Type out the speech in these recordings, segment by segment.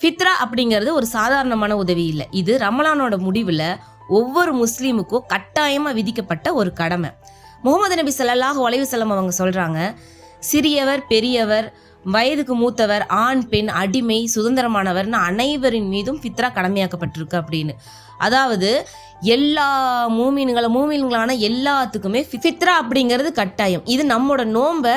ஃபித்ரா அப்படிங்கிறது ஒரு சாதாரணமான உதவி இல்லை. இது ரமலானோட முடிவில் ஒவ்வொரு முஸ்லீமுக்கும் கட்டாயமாக விதிக்கப்பட்ட ஒரு கடமை. முகமது நபி ஸல்லல்லாஹு அலைஹி வஸல்லம் அவங்க சொல்கிறாங்க சிறியவர் பெரியவர் வயதுக்கு மூத்தவர் ஆண் பெண் அடிமை சுதந்திரமானவர்னு அனைவரின் மீதும் ஃபித்ரா கடமையாக்கப்பட்டிருக்கு அப்படின்னு. அதாவது எல்லா மூமீன்கள மூமீன்களான எல்லாத்துக்குமே ஃபித்ரா அப்படிங்கிறது கட்டாயம். இது நம்மளோட நோன்பை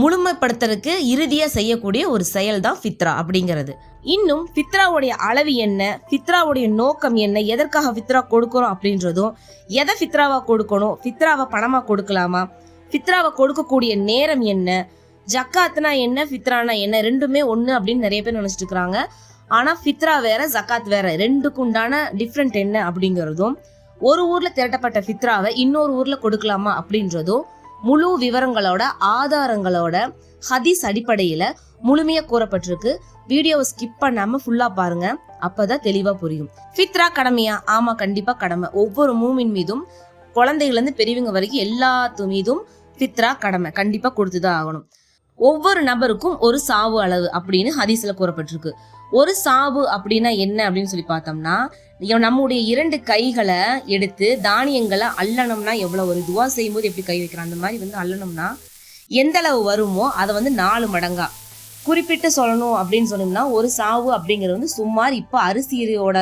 முழுமைப்படுத்துறதுக்கு இறுதியாக செய்யக்கூடிய ஒரு செயல் தான் ஃபித்ரா அப்படிங்கிறது. இன்னும் ஃபித்ராவுடைய அளவு என்ன? ஃபித்ராவுடைய நோக்கம் என்ன? எதற்காக ஃபித்ரா கொடுக்குறோம் அப்படின்றதும் எதை ஃபித்ராவாக கொடுக்கணும்? ஃபித்ராவை பணமாக கொடுக்கலாமா? ஃபித்ராவை கொடுக்கக்கூடிய நேரம் என்ன? ஜக்காத்னா என்ன? ஃபித்ரானா என்ன? ரெண்டுமே ஒன்று அப்படின்னு நிறைய பேர் நினச்சிட்டு இருக்கிறாங்க ஆனால் ஃபித்ரா வேற ஜக்காத் வேற. ரெண்டுக்கு உண்டான டிஃப்ரெண்ட் என்ன அப்படிங்கிறதும் ஒரு ஊரில் திரட்டப்பட்ட ஃபித்ராவை இன்னொரு ஊரில் கொடுக்கலாமா அப்படின்றதும் முழு விவரங்களோட ஆதாரங்களோட ஹதீஸ் அடிப்படையில் முழுமையாக கூறப்பட்டிருக்கு. வீடியோவை ஸ்கிப் பண்ணாம ஃபுல்லா பாருங்க. அப்பதான் தெளிவா புரியும். ஃபித்ரா கடமையா? ஆமா கண்டிப்பா கடமை. ஒவ்வொரு மூமின் மீதும் குழந்தைகள் இருந்து பெரியவங்க வரைக்கும் எல்லாத்து மீதும் ஃபித்ரா கடமை. கண்டிப்பா கொடுத்துதான் ஆகணும். ஒவ்வொரு நபருக்கும் ஒரு சாவு அளவு அப்படின்னு ஹதீஸ்ல கூறப்பட்டிருக்கு. ஒரு சாவு அப்படின்னா என்ன அப்படின்னு சொல்லி பார்த்தோம்னா நம்முடைய இரண்டு கைகளை எடுத்து தானியங்களை அள்ளணும்னா எவ்வளவு ஒரு துவா செய்யும்போது எப்படி கை வைக்கிறோம் அந்த மாதிரி வந்து அள்ளணும்னா எந்த அளவு வருமோ அதை வந்து நாலு மடங்கா குறிப்பிட்டு சொல்லணும் அப்படின்னு சொன்னோம்னா ஒரு சாவு அப்படிங்கிறது வந்து சுமார் இப்போ அரிசியோட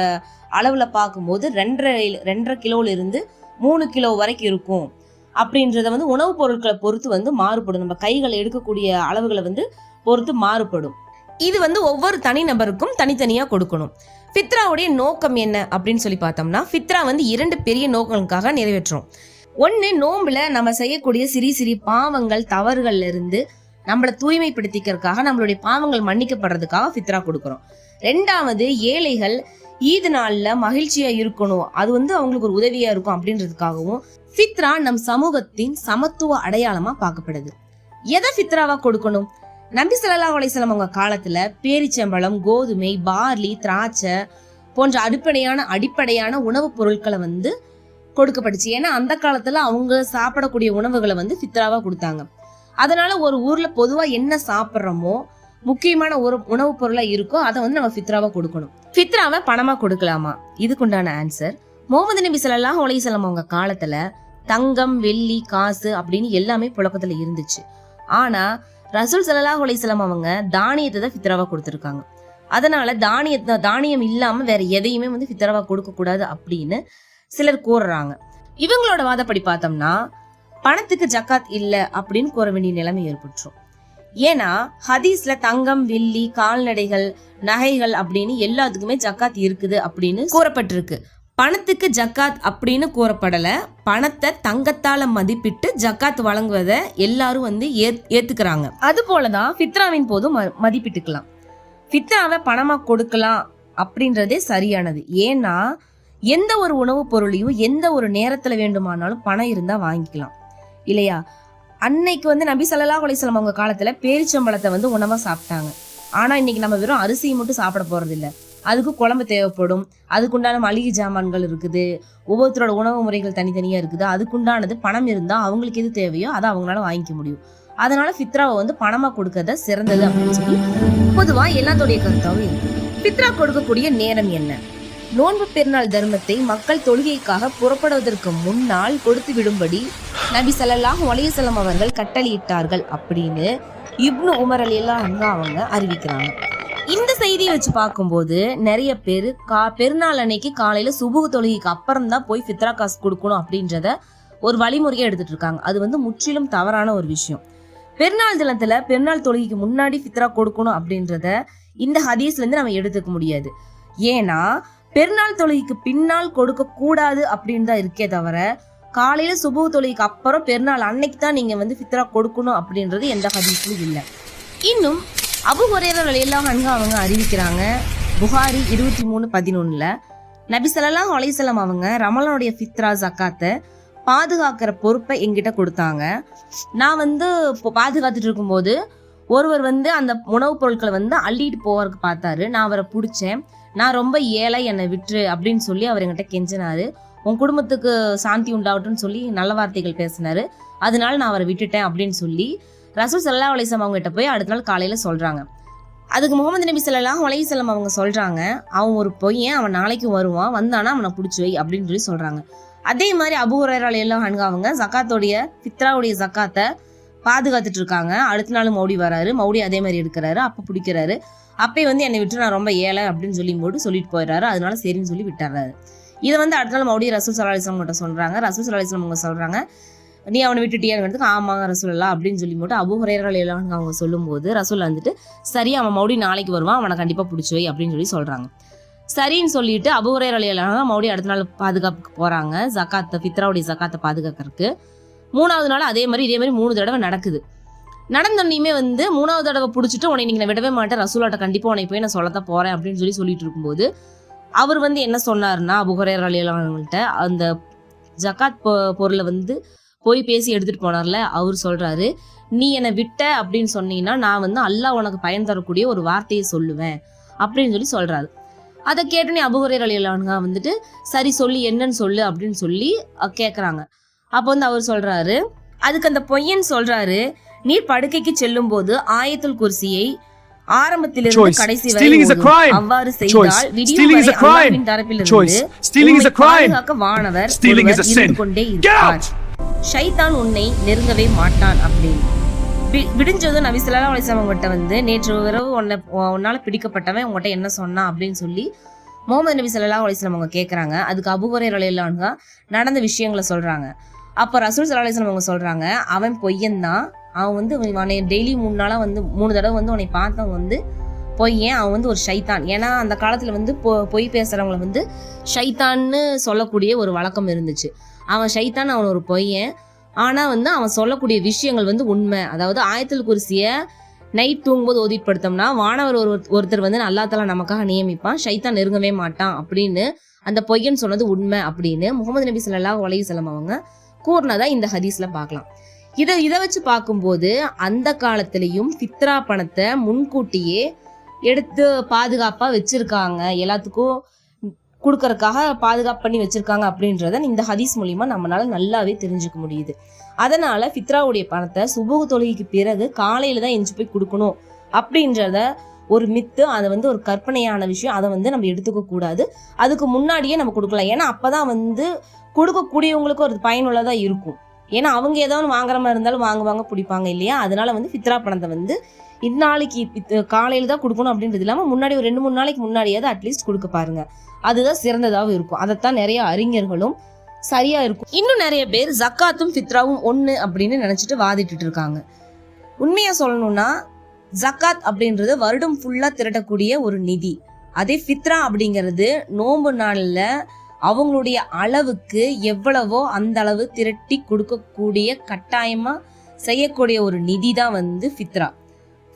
அளவில் பார்க்கும்போது ரெண்டரை ரெண்டரை கிலோவிலிருந்து மூணு கிலோ வரைக்கும் இருக்கும். அப்படின்றத வந்து உணவுப் பொருட்களை பொறுத்து வந்து மாறுபடும். நம்ம கைகளை எடுக்கக்கூடிய அளவுகளை வந்து பொறுத்து மாறுபடும். இது வந்து ஒவ்வொரு தனி நபருக்கும் தனித்தனியாக கொடுக்கணும். ஃபித்ராவுடைய நோக்கம் என்ன அப்படின்னு சொல்லி பார்த்தோம்னா ஃபித்ரா வந்து இரண்டு பெரிய நோக்கங்களுக்காக நிறைவேற்றும். ஒன்று நோம்பில் நம்ம செய்யக்கூடிய சிறி சிறி பாவங்கள் தவறுகள்லேருந்து இருந்து நம்மளை தூய்மைப்படுத்திக்கிறதுக்காக நம்மளுடைய பாவங்கள் மன்னிக்கப்படுறதுக்காக ஃபித்ரா கொடுக்குறோம். ரெண்டாவது ஏழைகள் ஈது நாளில் மகிழ்ச்சியாக இருக்கணும். அது வந்து அவங்களுக்கு ஒரு உதவியாக இருக்கும் அப்படின்றதுக்காகவும் ஃபித்ரா நம் சமூகத்தின் சமத்துவ அடையாளமாக பார்க்கப்படுது. எதை ஃபித்ராவாக கொடுக்கணும்? நம்பி ஸல்லல்லாஹு அலைஹி அவங்க காலத்துல பேரிச்சம்பழம் கோதுமை பார்லி திராட்சை போன்ற அடிப்படையான அடிப்படையான உணவுப் பொருட்களை வந்து கொடுக்கப்பட்டுச்சு. ஏன்னா அந்த காலத்துல அவங்க சாப்பிடக்கூடிய உணவுகளை வந்து ஃபித்ராவா கொடுத்தாங்க. அதனால ஒரு ஊர்ல பொதுவா என்ன சாப்பிட்றோமோ முக்கியமான ஒரு உணவுப் பொருளா இருக்கோ அதை வந்து நம்ம ஃபித்ராவை கொடுக்கணும். ஃபித்ராவை பணமா கொடுக்கலாமா? இதுக்குண்டான ஆன்சர் முகமது நபி ஸல்லல்லாஹு அலைஹி வஸல்லம் அவங்க காலத்துல தங்கம் வெள்ளி காசு அப்படின்னு எல்லாமே புழக்கத்துல இருந்துச்சு. ஆனா ரசூல் ஸல்லல்லாஹு அலைஹி அவங்க தானியத்தை தான் ஃபித்ராவா கொடுத்துருக்காங்க. அதனால தானியத்தை தானியம் இல்லாம வேற எதையுமே வந்து ஃபித்ராவா கொடுக்க கூடாது அப்படின்னு சிலர் கூறுறாங்க. இவங்களோட வாதப்படி பார்த்தோம்னா பணத்துக்கு ஜக்காத் இல்ல அப்படின்னு கூற வேண்டிய நிலைமை ஏற்பட்டுரும். ஏன்னா ஹதீஸ்ல தங்கம் வெள்ளி கால்நடைகள் நகைகள் அப்படின்னு எல்லாத்துக்குமே ஜக்காத் இருக்குது அப்படின்னு கூறப்பட்டிருக்கு. பணத்துக்கு ஜக்காத் அப்படின்னு கூறப்படல. பணத்தை தங்கத்தால மதிப்பிட்டு ஜக்காத் வழங்குவதை எல்லாரும் வந்து ஏத்- ஏத்துக்கிறாங்க. அது போலதான் ஃபித்ராவின் போதும் ம- மதிப்பிட்டுக்கலாம். ஃபித்ராவை பணமா கொடுக்கலாம் அப்படின்றதே சரியானது. ஏன்னா எந்த ஒரு உணவுப் பொருளையும் எந்த ஒரு நேரத்துல வேண்டுமானாலும் பணம் இருந்தா வாங்கிக்கலாம். இல்லையா? அன்னைக்கு வந்து நபி சல்லா அலைஹி அவங்க காலத்துல பேரிச்சம்பழத்தை வந்து உணவா சாப்பிட்டாங்க. ஆனா இன்னைக்கு நம்ம வெறும் அரிசியை மட்டும் சாப்பிட போறது இல்ல அதுக்கு குழம்பு தேவைப்படும். அதுக்குண்டான மளிகை ஜாமான்கள் இருக்குது. ஒவ்வொருத்தரோட உணவு முறைகள் தனித்தனியா இருக்குது. அதுக்குண்டானது பணம் இருந்தா அவங்களுக்கு எது தேவையோ அதை அவங்களால வாங்கிக்க முடியும். அதனால ஃபித்ராவை வந்து பணமா கொடுக்கறத சிறந்தது அப்படின்னு சொல்லி பொதுவா எல்லாத்தோடைய கருத்தாவும் இருக்கு. ஃபித்ரா கொடுக்கக்கூடிய நேரம் என்ன? நோன்பு பெருநாள் தர்மத்தை மக்கள் தொழுகைக்காக புறப்படுவதற்கு முன்னால் கொடுத்து விடும்படி நபி ஸல்லல்லாஹு அலைஹி அவர்கள் கட்டளையிட்டார்கள் அப்படின்னு இப்னு உமர் அலி அல்லாஹ் அவங்க அறிவிக்கிறாங்க. இந்த செய்தியை வச்சு பார்க்கும்போது நிறைய பேர் கா பெருநாள் அன்னைக்கு காலையில சுபுகு தொழுகைக்கு அப்புறம் தான் போய் ஃபித்ரா காசு கொடுக்கணும் அப்படின்றத ஒரு வழிமுறையை எடுத்துட்டு இருக்காங்க. அது வந்து முற்றிலும் தவறான ஒரு விஷயம். பெருநாள் தினத்துல பெருநாள் தொழுகைக்கு முன்னாடி ஃபித்ரா கொடுக்கணும் அப்படின்றத இந்த ஹதீஸ்ல இருந்து நம்ம எடுத்துக்க முடியாது. ஏன்னா பெருநாள் தொழுகைக்கு பின்னால் கொடுக்க கூடாது அப்படின்னு தான் இருக்கே தவிர காலையில சுபு தொழிலுக்கு அப்புறம் பெருநாள் அன்னைக்கு தான் நீங்க வந்து ஃபித்ரா கொடுக்கணும் அப்படின்றது எந்த ஹதீஸ்லையும் இல்லை. இன்னும் அபு ஹுரேரர் எல்லாம் அங்க அவங்க அறிவிக்கிறாங்க புகாரி இருபத்தி மூணு பதினொன்னுல நபி ஸல்லல்லாஹு அலைசலம் அவங்க ரமலானுடைய ஃபித்ரா ஜக்காத்தை பாதுகாக்கிற பொறுப்பை எங்கிட்ட கொடுத்தாங்க. நான் வந்து இப்போ பாதுகாத்துட்டு இருக்கும்போது ஒருவர் வந்து அந்த உணவுப் பொருட்களை வந்து அள்ளிட்டு போவதுக்கு பார்த்தாரு. நான் அவரை பிடிச்சேன். நான் ரொம்ப ஏழை என்னை விட்டுரு அப்படின்னு சொல்லி அவர் எங்கிட்ட கெஞ்சினாரு. உன் குடும்பத்துக்கு சாந்தி உண்டாகட்டும்னு சொல்லி நல்ல வார்த்தைகள் பேசினாரு. அதனால நான் அவரை விட்டுட்டேன் அப்படின்னு சொல்லி ரசூல் சல்லா அலிசம் அவங்ககிட்ட போய் அடுத்த நாள் காலையில சொல்றாங்க. அதுக்கு முகமது நபி சொல்லலாம் அலைஹி அவங்க சொல்றாங்க அவன் ஒரு பொய்யன் அவன் நாளைக்கு வருவான் வந்தானா அவனை பிடிச்சி வை அப்படின்னு சொல்லி சொல்றாங்க. அதே மாதிரி அபு எல்லாம் அணுக அவங்க ஜக்காத்தோடைய ஃபித்ராவுடைய ஜக்காத்தை பாதுகாத்துட்டு இருக்காங்க. அடுத்த நாள் மௌடி வராரு மௌடி அதே மாதிரி எடுக்கிறாரு அப்போ பிடிக்கிறாரு. அப்பே வந்து என்னை விட்டு நான் ரொம்ப ஏழை அப்படின்னு சொல்லி போட்டு சொல்லிட்டு போயிடுறாரு. அதனால சரின்னு சொல்லி விட்டுறாரு. இதை வந்து அடுத்த நாள் மறுபடியும் ரசூல் சல்லா அலிஸ்லாம் கிட்ட சொல்கிறாங்க ரசூல் சல்லா அலிஸ்லாம் அவங்க சொல்கிறாங்க நீ அவனை விட்டுட்டியாங்கிறதுக்கு ஆமாங்க ரசூல்லா அப்படின்னு சொல்லி போட்டு அபு ஹுரைரால அவங்க சொல்லும்போது ரசூல் வந்துட்டு சரி அவன் மறுபடியும் நாளைக்கு வருவான் அவனை கண்டிப்பாக பிடிச்சி வை அப்படின்னு சொல்லி சொல்கிறாங்க சரின்னு சொல்லிட்டு அபுஹுரேர் அலியெல்லாம் மறுபடியும் அடுத்த நாள் பாதுகாப்புக்கு போகிறாங்க ஜக்காத்தை ஃபித்ராவுடைய ஜக்காத்தை பாதுகாக்கிறதுக்கு. மூணாவது நாள் அதே மாதிரி இதே மாதிரி மூணு தடவை நடக்குது. நடந்தோன்னையுமே வந்து மூணாவது தடவை பிடிச்சிட்டு உன்னை நீங்கள் நான் விடவே மாட்டேன். ரசூலாட்ட கண்டிப்பாக உன்னை போய் நான் சொல்லத்தான் போகிறேன் அப்படின்னு சொல்லி சொல்லிட்டு இருக்கும்போது அவர் வந்து என்ன சொன்னார்னா அபுஹுரேர் அலியல்லான்ட்ட அந்த ஜக்காத் பொ- பொருளை வந்து போய் பேசி எடுத்துகிட்டு போனார்ல அவர் சொல்கிறாரு நீ என்னை விட்ட அப்படின்னு சொன்னீங்கன்னா நான் வந்து அல்லாஹ் உனக்கு பயன் தரக்கூடிய ஒரு வார்த்தையை சொல்லுவேன் அப்படின்னு சொல்லி சொல்றாரு. அதை கேட்டோன்னே அபுஹுரேர் அலியலானுங்க வந்துட்டு சரி சொல்லி என்னன்னு சொல்லு அப்படின்னு சொல்லி கேட்குறாங்க அப்போ வந்து அவர் சொல்றாரு அதுக்கு அந்த பொய்யன் சொல்றாரு நீர் படுக்கைக்கு செல்லும் போது ஆயத்துல் குர்சியை ஆரம்பத்திலிருந்து. கடைசி வரை. அவ்வாறு. செய்தால் விடியும் வரை தரப்பிலிருந்து உம்மை. பாதுகாக்க வானவர் ஒருவர். இருந்து கொண்டே இருப்பார்! ஷைத்தான் உன்னை நெருங்கவே மாட்டான் அப்படின்னு விடிஞ்சதும் நபி வஸல்லம் அவங்ககிட்ட வந்து நேற்று இரவு உன்னை உன்னால பிடிக்கப்பட்டவன் உங்ககிட்ட என்ன சொன்னான் அப்படின்னு சொல்லி முகமது நபி ஸல்லல்லாஹு அலைஹி வஸல்லம் அவங்க கேட்குறாங்க அதுக்கு அபுஹுரைர் ரலியல்லாஹு நடந்த விஷயங்களை சொல்றாங்க அப்போ ரசூல் வஸல்லம் அவங்க சொல்றாங்க அவன் பொய்யன் தான் அவன் வந்து உன்னை டெய்லி மூணு நாளாக வந்து மூணு தடவை வந்து உன்னை பார்த்தவன் வந்து பொய்யன் அவன் வந்து ஒரு ஷைத்தான்? ஏன்னா அந்த காலத்தில் வந்து பொ- பொய் பேசுகிறவங்கள வந்து ஷைத்தான்னு சொல்லக்கூடிய ஒரு வழக்கம் இருந்துச்சு. அவன் ஷைத்தான் அவன் ஒரு பொய்யன். ஆனால் வந்து அவன் சொல்லக்கூடிய விஷயங்கள் வந்து உண்மை. அதாவது ஆயத்தில் குருசியை நைட் தூங்கும்போது ஓதிப்படுத்தோம்னா வானவர் ஒரு ஒருத்தர் வந்து அல்லா தலா நமக்காக நியமிப்பான். ஷைத்தான் நெருங்கவே மாட்டான் அப்படின்னு அந்த பொய்யன் சொன்னது உண்மை அப்படின்னு முகமது நபி சொல்லா உலகி செல்லம் அவங்க கூறினதா இந்த ஹதீஸில் பார்க்கலாம். இதை இதை வச்சு பார்க்கும்போது அந்த காலத்திலையும் ஃபித்ரா பணத்தை முன்கூட்டியே எடுத்து பாதுகாப்பாக வச்சுருக்காங்க. எல்லாத்துக்கும் கொடுக்கறதுக்காக பாதுகாப்பு பண்ணி வச்சுருக்காங்க அப்படின்றத இந்த ஹதீஸ் மூலிமா நம்மளால நல்லாவே தெரிஞ்சுக்க முடியுது. அதனால் ஃபித்ராவுடைய பணத்தை சுபுக தொழுகைக்கு பிறகு காலையில் தான் எஞ்சி போய் கொடுக்கணும் அப்படின்றத ஒரு மித்து அதை வந்து ஒரு கற்பனையான விஷயம் அதை வந்து நம்ம எடுத்துக்க கூடாது. அதுக்கு முன்னாடியே நம்ம கொடுக்கலாம். ஏன்னா அப்பதான் வந்து கொடுக்கக்கூடியவங்களுக்கு ஒரு பயனுள்ளதாக இருக்கும். ஏன்னா அவங்க ஏதோ ஒன்று வாங்குற மாதிரி இருந்தாலும் வாங்குவாங்க பிடிப்பாங்க இல்லையா? அதனால வந்து ஃபித்ரா பணத்தை வந்து இந்நாளைக்கு காலையில் தான் கொடுக்கணும் அப்படின்றது இல்லாமல் முன்னாடி ஒரு ரெண்டு மூணு நாளைக்கு முன்னாடியாவது அட்லீஸ்ட் கொடுக்க பாருங்க. அதுதான் சிறந்ததாகவும் இருக்கும். அதைத்தான் நிறைய அறிஞர்களும் சரியா இருக்கும். இன்னும் நிறைய பேர் ஜக்காத்தும் ஃபித்ராவும் ஒன்று அப்படின்னு நினச்சிட்டு வாதிட்டு இருக்காங்க. உண்மையாக சொல்லணும்னா ஜக்காத் அப்படின்றது வருடம் ஃபுல்லாக திரட்டக்கூடிய ஒரு நிதி. அதே ஃபித்ரா அப்படிங்கிறது நோன்பு நாளில் அவங்களுடைய அளவுக்கு எவ்வளவோ அந்த அளவு திரட்டி கொடுக்கக்கூடிய கட்டாயமா செய்யக்கூடிய ஒரு நிதி தான் வந்து ஃபித்ரா.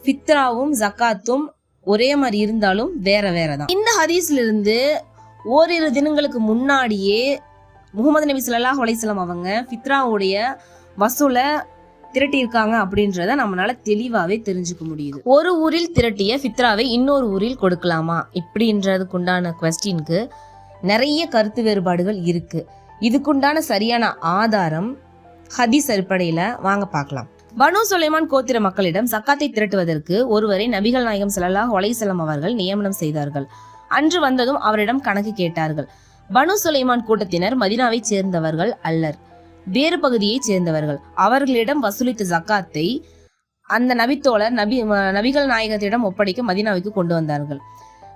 ஃபித்ராவும் ஜக்காத்தும் ஒரே மாதிரி இருந்தாலும் வேற வேற தான் இந்த ஹதீஸ்ல இருந்து ஓரிரு தினங்களுக்கு முன்னாடியே முகமது நபி ஸல்லல்லாஹு அலைஹி அவங்க ஃபித்ராவுடைய வசூலை திரட்டியிருக்காங்க அப்படின்றத நம்மளால தெளிவாவே தெரிஞ்சுக்க முடியுது. ஒரு ஊரில் திரட்டிய ஃபித்ராவை இன்னொரு ஊரில் கொடுக்கலாமா? இப்படின்றதுக்குண்டான கொஸ்டினுக்கு நிறைய கருத்து வேறுபாடுகள் இருக்கு. இதுக்குண்டான சரியான ஆதாரம் ஹதீஸ் அடிப்படையில வாங்க பார்க்கலாம். பனு சுலைமான் கோத்திர மக்களிடம் சக்காத்தை திரட்டுவதற்கு ஒருவரை நபிகள் நாயகம் ஸல்லல்லாஹு அலைஹி அவர்கள் நியமனம் செய்தார்கள். அன்று வந்ததும் அவரிடம் கணக்கு கேட்டார்கள். பனு சுலைமான் கூட்டத்தினர் மதினாவைச் சேர்ந்தவர்கள் அல்லர். வேறு பகுதியைச் சேர்ந்தவர்கள். அவர்களிடம் வசூலித்த ஜக்காத்தை அந்த நபித்தோழர் நபி நபிகள் நாயகத்திடம் ஒப்படைக்க மதினாவுக்கு கொண்டு வந்தார்கள்.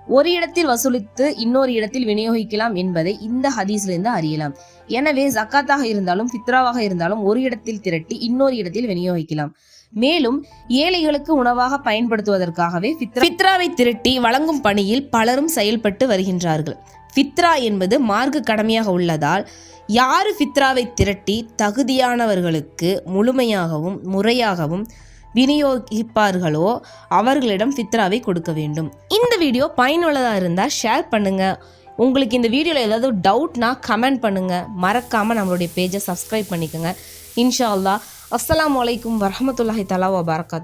ஒரு இடத்தில் வசூலித்து இன்னொரு இடத்தில் விநியோகிக்கலாம் என்பதை இந்த ஹதீஸ்லிருந்து அறியலாம். எனவே ஜக்காத்தாக இருந்தாலும் பித்ராவாக இருந்தாலும் ஒரு இடத்தில் திரட்டி இன்னொரு இடத்தில் விநியோகிக்கலாம். மேலும் ஏழைகளுக்கு உணவாக பயன்படுத்துவதற்காகவே பித்ராவை திரட்டி வழங்கும் பணியில் பலரும் செயல்பட்டு வருகின்றார்கள். ஃபித்ரா என்பது மார்க்க கடமையாக உள்ளதால் யாரு ஃபித்ராவை திரட்டி தகுதியானவர்களுக்கு முழுமையாகவும் முறையாகவும் விநியோகிப்பார்களோ அவர்களிடம் ஃபித்ராவை கொடுக்க வேண்டும். இந்த வீடியோ பயனுள்ளதாக இருந்தால் ஷேர் பண்ணுங்கள் உங்களுக்கு இந்த வீடியோவில் ஏதாவது டவுட்னா கமெண்ட் பண்ணுங்கள் மறக்காமல் நம்மளுடைய பேஜை சப்ஸ்கிரைப் பண்ணிக்கோங்க. இன்ஷா அல்லா அஸ்லாம் அலைக்கும் வரமத்துல்லாஹி தலா வபரகாத்.